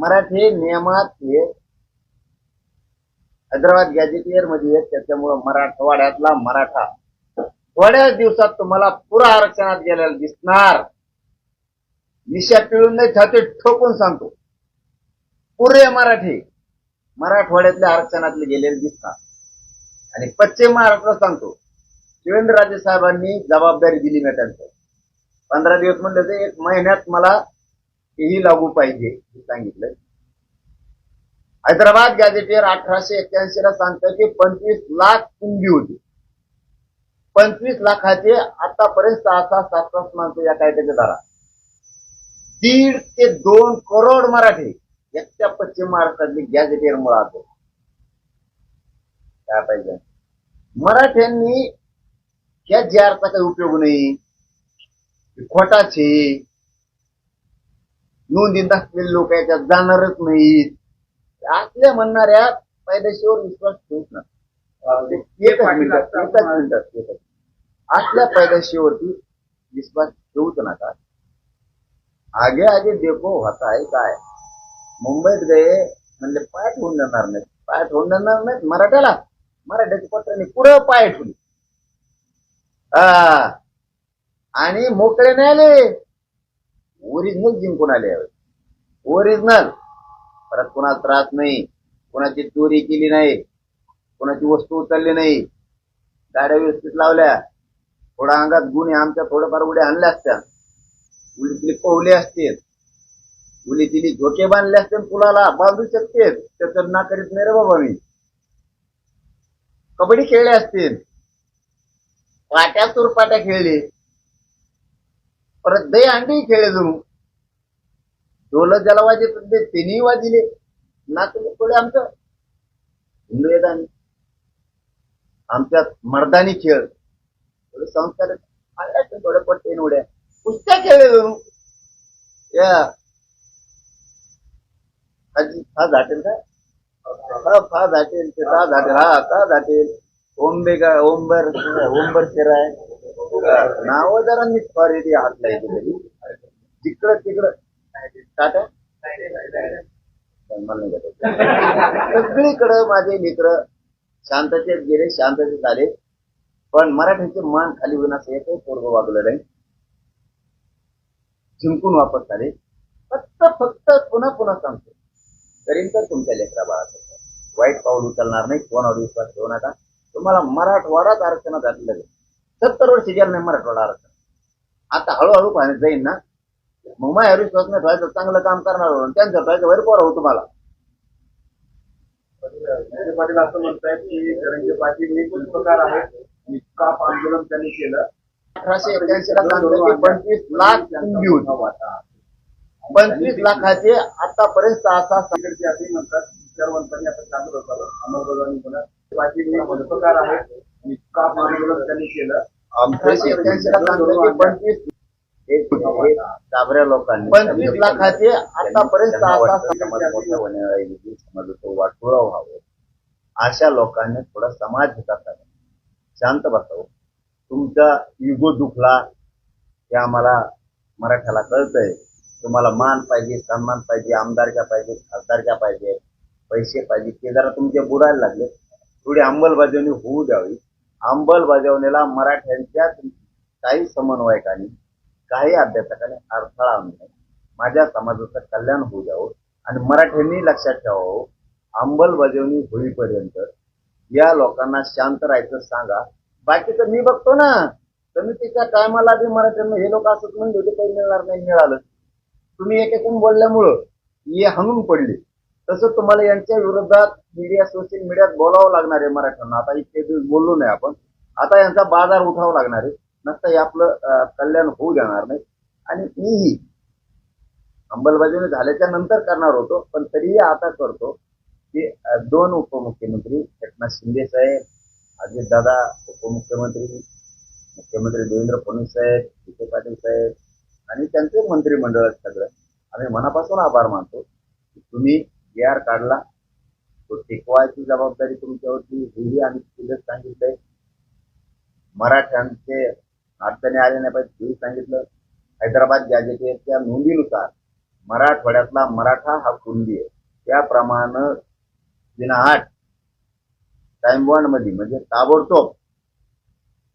मराठी नियमात हे हैदराबाद गॅजेटियरमध्ये आहेत त्याच्यामुळं मराठवाड्यातला मराठा. थोड्याच दिवसात तुम्हाला पुरा आरक्षणात गेलेला दिसणार. निशा पिळून नाही छाती ठोकून सांगतो. पुरे मराठी मराठवाड्यातल्या आरक्षणातले गेलेले दिसतात. आणि पश्चिम महाराष्ट्र सांगतो शिवेंद्रराजे साहेबांनी जबाबदारी दिली नाही त्यांचं पंधरा दिवस म्हणलं ते एक महिन्यात मला तेही लागू पाहिजे सांगितलं हैदराबाद गॅझेटियर अठराशे एक्क्याऐंशी ला सांगतं की पंचवीस लाख कुंभी होती. पंचवीस लाखाचे आतापर्यंत सहा सहा सात सात माणसं या कायद्याच्या दारा दीड ते दोन करोड मराठी एकट्या पश्चिम महाराष्ट्रातली गॅझेटियर मुळात काय पाहिजे? मराठ्यांनी या जी आरचा काही उपयोग नाही खोटाचे नोंदी दाखलेले लोक याच्यात जाणारच नाहीत. असल्या म्हणणाऱ्या पायदेशीवर विश्वास ठेवूच ना. असल्या पायदेशीवरती विश्वास ठेवूच नका आगे आगे देखो होता है काय? मुंबईत गए म्हणजे पाय ठेवून देणार नाहीत. पाय ठेवून देणार नाहीत मराठ्याला. मराठ्याची पत्रांनी पुढं पाय ठेवली. आणि मोकळे नाही आले ओरिजिनल जिंकून आले ओरिजिनल परत कोणाला त्रास नाही कोणाची चोरी केली नाही कोणाची वस्तू उचलली नाही. गाड्या व्यवस्थित लावल्या. थोडा अंगात गुन्हे आमच्या थोडंफार उड्या आणल्या असत्या. उलीतली पवले असतील मुली तिने झोके बांधले असते पुलाला बांधू शकते? त्याचं ना करीत नाही रे बाबा मी. कबड्डी खेळले असतील पाट्या तुरपाट्या खेळले. परत दे अंडी खेळे जणू ढोल ज्याला वाजत ते तिन्ही वाजले. नाचले थोडे आमचं? हिंदू येत आम्ही. आमच्यात मर्दानी खेळ. थोडे संस्कार आले असते थोडे पट्टे उड्या कुस्त्या खेळले जणू या हा झाटेल का? हा फा झाटेल ते ता झाटेल हा का झाटेल. ओंबे का ओंबर ओंबर शिराय नाव जरा नीट फॉरेटी हात लायची तिकडं तिकडं. टाटा? सगळीकडं माझे मित्र शांततेत गेले शांततेत आले. पण मराठीचे मान खाली होऊन असं एकही पोरग वागलं नाही. जिंकून वापस आले. फक्त फक्त पुन्हा पुन्हा सांगतो. करीन तर तुमच्या लेकरा बाळाचं वाईट पाऊल उचलणार नाही कोणावर विश्वास ठेवू नका. तुम्हाला मराठवाडाच आरक्षणात आलेलं सत्तर वर्ष नाही मराठवाडा आरक्षण. आता हळूहळू पाहण्यात जाईल ना. मग माझ्या विश्वास नाही ठेवायचं चांगलं काम करणार त्यांचं ठेवायचं वैर पोरा हो तुम्हाला विखे पाटील असं म्हणतायत की जरंगे पाटील हे प्रकार निष्काप आंदोलन त्यांनी केलं. अठराशे एक्क्याऐंशी ला सांगतो की पंचवीस लाख होती. पंचवीस लाखाचे आतापर्यंत सहा सहा तिकडचे असे म्हणतात विचारवंतांनी आता चालू असावं अंमलबजावणी म्हणत पाटील हे प्रकार आहेत. आंदोलन त्यांनी केलं. पंचवीस हे लोकांनी पंचवीस लाखाचे आतापर्यंत वाटोळा व्हावं. अशा लोकांनी थोडा समाज हिताचा शांत बसावं तुमचा इगो दुखला हे आम्हाला मराठ्याला कळतंय. तुम्हाला मान पाहिजे सन्मान पाहिजे आमदारक्या पाहिजे खासदारक्या पाहिजे पैसे पाहिजे ते जरा तुमचे बुडायला लागले. थोडी अंमलबजावणी होऊ द्यावी. अंमलबजावणीला मराठ्यांच्या काही समन्वयकांनी काही अभ्यासकांनी अडथळा आणू नये. माझ्या समाजाचं कल्याण होऊ द्यावं आणि मराठ्यांनी लक्षात ठेवावं अंमलबजावणी होईपर्यंत या लोकांना शांत राहायचं सांगा. बाकीचं मी बघतो ना. समितीच्या टायमाला बी मराठ्यांना हे लोक असंच म्हणले होते काही मिळणार नाही मिळालं. तुम्ही एक एकूण बोलल्यामुळं हे हणून पडले. तसं तुम्हाला यांच्या विरोधात मीडिया सोशल मीडियात बोलावं लागणार आहे मराठ्यांना. आता इतके दिवस बोललो नाही आपण. आता यांचा बाजार उठावा लागणार आहे. नसता हे आपलं कल्याण होऊ देणार नाही. आणि मीही अंमलबजावणी झाल्याच्यानंतर करणार होतो पण तरीही आता करतो की दोन उपमुख्यमंत्री एकनाथ शिंदे साहेब अजितदादा उपमुख्यमंत्री मुख्यमंत्री देवेंद्र फडणवीस साहेब विखे पाटील साहेब आणि त्यांचे मंत्रिमंडळ सगळं. आम्ही मनापासून आभार मानतो की तुम्ही आर काढला. तो टिकवायची जबाबदारी तुमच्यावरती हेही आम्ही तिथेच सांगितलंय. मराठ्यांचे अडचणी आले नाही पाहिजे हेही सांगितलं. हैदराबाद गॅजेटियरच्या नोंदीनुसार मराठवाड्यातला मराठा हा कुणबी आहे? त्याप्रमाणे दिना आठ टाइम वनमध्ये म्हणजे ताबडतोब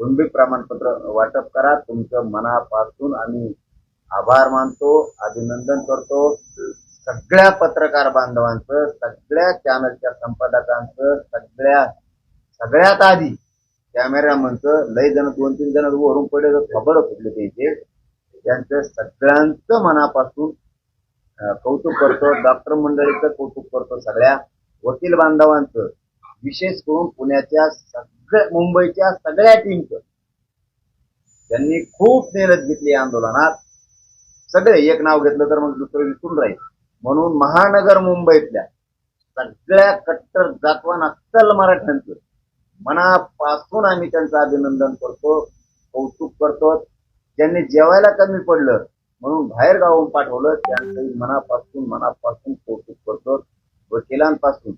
कुणबी प्रमाणपत्र वाटप करा. तुमचं मनापासून आम्ही आभार मानतो अभिनंदन करतो. सगळ्या पत्रकार बांधवांचं सगळ्या चॅनलच्या संपादकांचं सगळ्या सगळ्यात आधी कॅमेरामनचं लय जण दोन तीन जण वरून पडले तर खबर फुटले त्यांचे. त्यांचं सगळ्यांचं मनापासून कौतुक करतो. डॉक्टर मंडळीचं कौतुक करतो सगळ्या. वकील बांधवांचं विशेष करून पुण्याच्या सगळ्या मुंबईच्या सगळ्या टीमचं त्यांनी खूप मेहनत घेतली आंदोलनात. सगळे एक नाव घेतलं तर मग दुसरं विसरून राहील. म्हणून महानगर मुंबईतल्या सगळ्या कट्टर जातवान अस्सल मराठ्यांचं मनापासून आम्ही त्यांचं अभिनंदन करतो कौतुक करतो. ज्यांनी जेवायला कमी पडलं म्हणून बाहेर गावून पाठवलं त्यांचंही मनापासून मनापासून कौतुक करतो. वकिलांपासून.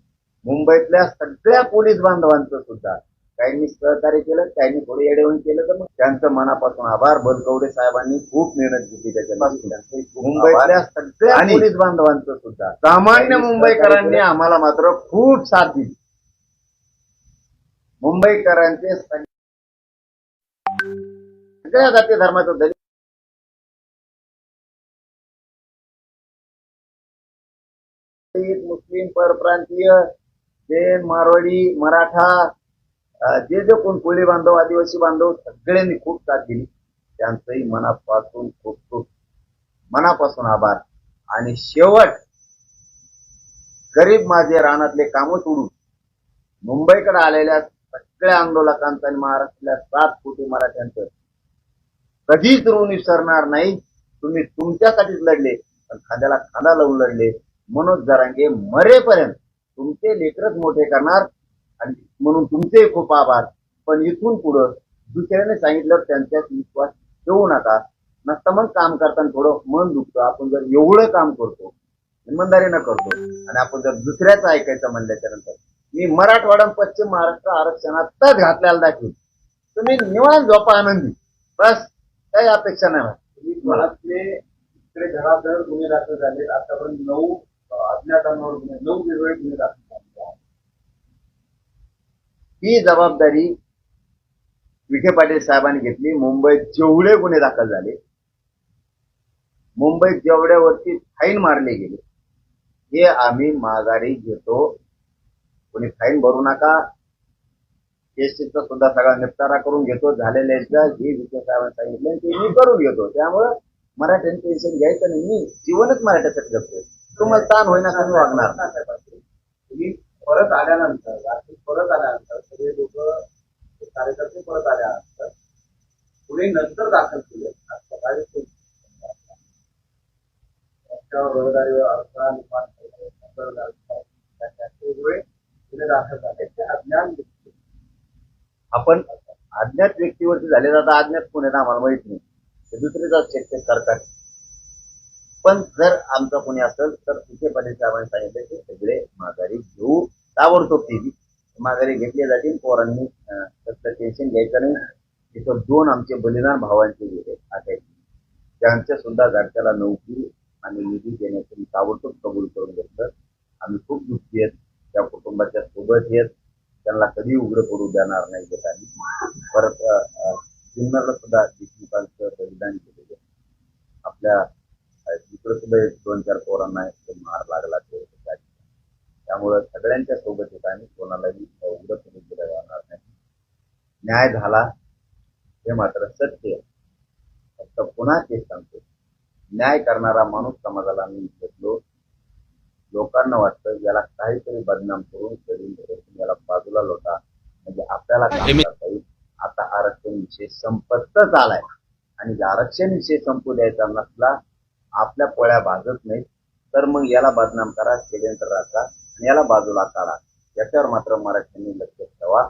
मुंबईतल्या सगळ्या पोलीस बांधवांचं सुद्धा काहींनी सहकार्य केलं काहींनी थोडं येडेवण केलं तर मग त्यांचं मनापासून आभार. बलकवडे साहेबांनी खूप मेहनत घेतली त्याच्यापासून मुंबईतल्या सगळ्या पोलीस बांधवांचं सुद्धा सामान्य मुंबईकरांनी आम्हाला मात्र खूप साथ दिली. मुंबईकरांचे सग- सगळ्या जाती धर्माचं दलित मुस्लिम परप्रांतीय जैन मारवाडी मराठा जे जे कोण कोळी बांधव आदिवासी बांधव सगळ्यांनी खूप साथ दिली. त्यांचंही मनापासून खूप खूप मनापासून आभार. आणि शेवट गरीब माझे रानातले कामं सोडून मुंबईकडे आलेल्या सगळ्या आंदोलकांचं आणि महाराष्ट्रातल्या सात कोटी मराठ्यांचं कधीच ऋण विसरणार नाही. तुम्ही तुमच्यासाठीच लढले पण खांद्याला खांदा लावून लढले. मनोज जरांगे मरेपर्यंत तुमचे लेकरच मोठे करणार. आणि म्हणून तुमचे खूप आभार. पण इथून पुढं दुसऱ्याने सांगितलं त्यांच्यात विश्वास ठेवू नका. नसतं मग काम करताना थोडं मन दुखतं. आपण जर एवढं काम करतो इमानदारीनं करतो आणि आपण जर दुसऱ्याचं ऐकायचं म्हणल्याच्या नंतर मी मराठवाडा पश्चिम महाराष्ट्र आरक्षणातच घातल्याला दाखवेल तुम्ही निवांत झोपा आनंदी. बस काही अपेक्षा नाही. तुम्ही घरातले इकडे घरादर गुन्हे दाखल झाले आतापर्यंत नऊ अज्ञातांवर गुन्हे नऊ वेगवेगळे गुन्हे दाखल ही जबाबदारी विखे पाटील साहेबांनी घेतली. मुंबईत जेवढे गुन्हे दाखल झाले मुंबईत जेवढ्यावरती फाईन मारले गेले हे आम्ही माघारी घेतो. कोणी फाईन भरू नका. केसचा सुद्धा सगळा निपटारा करून घेतो. झालेल्याचा जे विखे साहेबांनी सांगितलं. ते मी करून घेतो. त्यामुळं मराठ्यांनी टेन्शन घ्यायचं नाही. मी जीवनच मराठ्यासाठी जगतोय. तुम्हाला ताण होईना वागणार. तुम्ही परत आल्यानंतर रात्री परत आल्यानंतर सगळे लोक कार्यकर्ते परत आल्यानंतर पुढे नंतर दाखल केले. आज सकाळी रस्त्यावर अडथळा निर्माण गुन्हे दाखल झाले. ते अज्ञान व्यक्ती. आपण अज्ञात व्यक्तीवरती झालेला आता अज्ञात कोण आहे ना आम्हाला माहीत नाही. ते दुसरीच चेक सरकार पण जर आमचं कोणी असेल तर तिथे पाटील साहेबांनी सांगितलं की सगळे माघारी घेऊ. ताबडतोब ती माघारी घेतली जातील. पोरांनी टेन्शन घ्यायचं नाही. तिथं दोन आमचे बलिदान भावांचे गेले आहे त्यांच्या सुद्धा घरच्याला नोकरी आणि निधी देण्याचं ताबडतोब कबूल करून घेतलं. आम्ही खूप दुःखी आहेत. त्या कुटुंबाच्या सोबत आहेत. त्यांना कधी उग्र पडू देणार नाही घेत आम्ही. परत अं, जुन्नरला सुद्धा देशमुखांचं बलिदान केलेलं आपल्या अं, इकडं सुद्धा एक दोन चार पोरांना मार लागला ते. त्यामुळं सगळ्यांच्या सोबत येत आम्ही. कोणालाही उग्र पडू दिलं जाणार नाही. न्याय झाला. हे मात्र सत्य आहे. फक्त पुन्हा तेच सांगतो. न्याय करणारा माणूस समाजाला मी घेतलो लोकांना वाटतं याला काहीतरी बदनाम करून करून याला बाजूला लोटा म्हणजे आपल्याला काम करता येईल. आता आरक्षण विषय संपतच आलाय आणि आरक्षण विषय संपू द्यायचा नसला आपल्या पोळ्या भाजत नाहीत तर मग याला बदनाम करा षडयंत्र राखा आणि याला बाजूला काढा. याच्यावर मात्र मराठ्यांनी लक्ष ठेवा.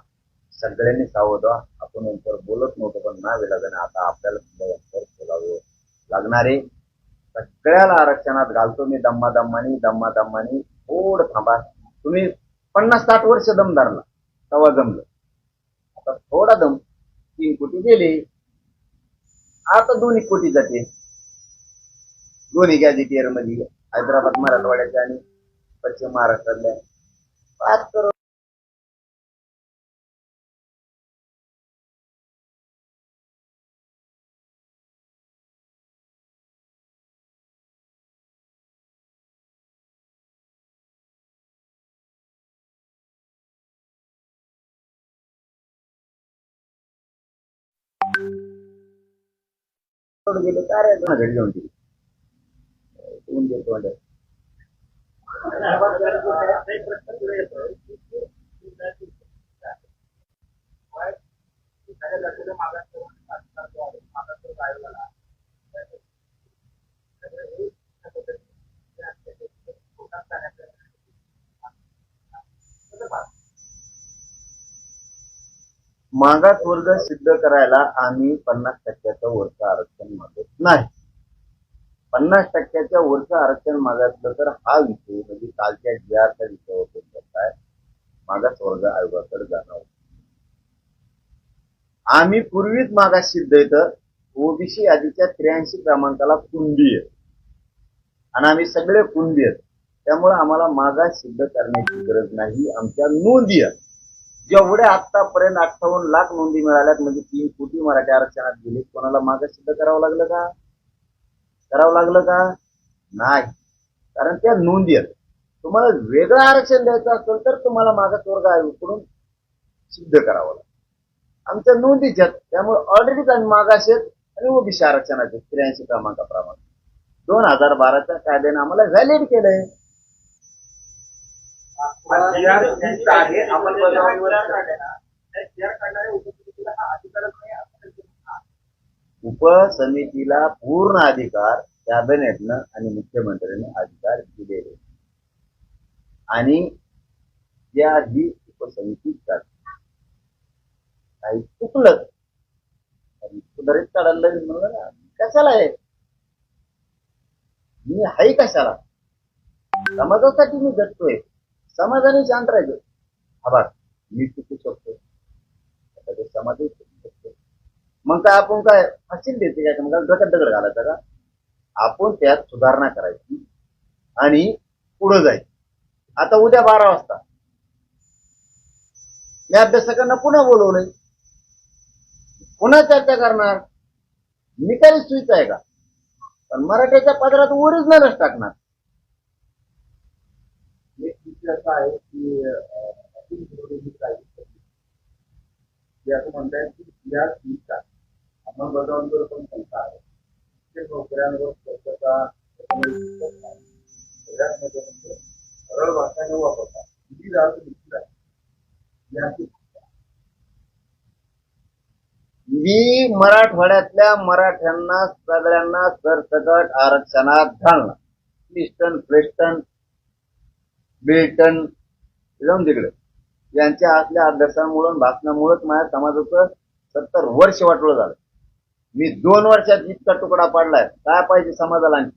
सगळ्यांनी सावध व्हा. आपण बोलत नव्हतं पण ना विलाजाने आता आपल्याला सुद्धा यांच्यावर बोलावं लागणार आहे. सगळ्याला आरक्षणात घालतो मी दम्मा दम्मानी दम्मा दम्मानी थोडं थांबा. तुम्ही पन्नास साठ वर्ष दम धरला तेव्हा जमलं. आता थोडा दम तीन कोटी गेले. आता दोन्ही कोटी जाते. दोन्ही गॅजेटियरमध्ये हैदराबाद मराठवाड्याच्या आणि पश्चिम महाराष्ट्रातल्या. पाच करोड सोडून गेले काय रे तुला घरी जाऊन दिली ऊन देतो म्हणजे. मागास वर्ग सिद्ध करायला आम्ही पन्नास टक्क्याचं वरचं आरक्षण मागत नाही. पन्नास टक्क्याच्या वरचं आरक्षण मागितलं तर हा विषय म्हणजे कालच्या जी विषय होतो काय? मागास वर्ग आयोगाकडे जाणार आम्ही पूर्वीच मागास सिद्ध येतं ओबीसी यादीच्या त्र्याऐंशी क्रमांकाला कुंडी आहे. आणि आम्ही सगळे कुंडी आहेत. त्यामुळे आम्हाला मागास सिद्ध करण्याची गरज नाही आमच्या नोंदी आहेत. जेवढे आतापर्यंत अठ्ठावन्न लाख नोंदी मिळाल्यात म्हणजे तीन कोटी मराठी आरक्षणात गेले कोणाला मागे सिद्ध करावं लागलं का? करावं लागलं का? नाही. कारण त्या नोंदी आहेत. तुम्हाला वेगळं आरक्षण द्यायचं असेल तर तुम्हाला मागास वर्ग आयोगाकडून सिद्ध करावं लागतं आमच्या नोंदीच्या त्यामुळे ऑलरेडीच आम्ही मागास आहेत आणि ओबीसी आरक्षणाचे त्र्याऐंशी क्रमांकाप्रमाणे. दोन हजार बाराच्या कायद्याने आम्हाला व्हॅलिड केलंय. उपसमितीला पूर्ण अधिकार कॅबिनेटनं आणि मुख्यमंत्र्यांनी अधिकार दिलेले. आणि त्या ही उपसमिती करते काही चुकलं सुधारित काढायला म्हणलं ना. कशाला आहे मी आहे कशाला? समाजासाठी मी जगतोय. समाजाने शांत राहायचं आभार मी चुकू शकतो. समाजही चुकू शकतो. मग काय आपण काय फाशील देते काय? मग डोक्यात दगड घालायचा का? आपण त्यात सुधारणा करायची आणि पुढं जायचं. आता उद्या बारा वाजता. या अभ्यासकांना पुन्हा बोलवलंय. पुन्हा चर्चा करणार. मी काही सुईच आहे का? पण मराठीच्या पदरात ओरिजिनलच टाकणार. एक विषय आहे की अं, अतुल बेनके काही ते असं म्हणतायत की या सीटचा अंमलबजावणीवर पण शंका आहे. ते नोकऱ्यांवर स्पष्टता सगळ्यात महत्त्वाचं सरळ भाषा न वापरता हिंदी अर्थ निश्चित आहे याची मी मराठवाड्यातल्या मराठ्यांना सगळ्यांना सरसकट आरक्षणात घालणार ईस्टर्न वेस्टर्न बिल्टन जाऊन तिकडे. यांच्या असल्या अभ्यासामुळं भाषणामुळंच माझ्या समाजाचं सत्तर वर्ष वाटलं झालं. मी दोन वर्षात इतका तुकडा पाडलाय. काय पाहिजे समाजाला आणखी?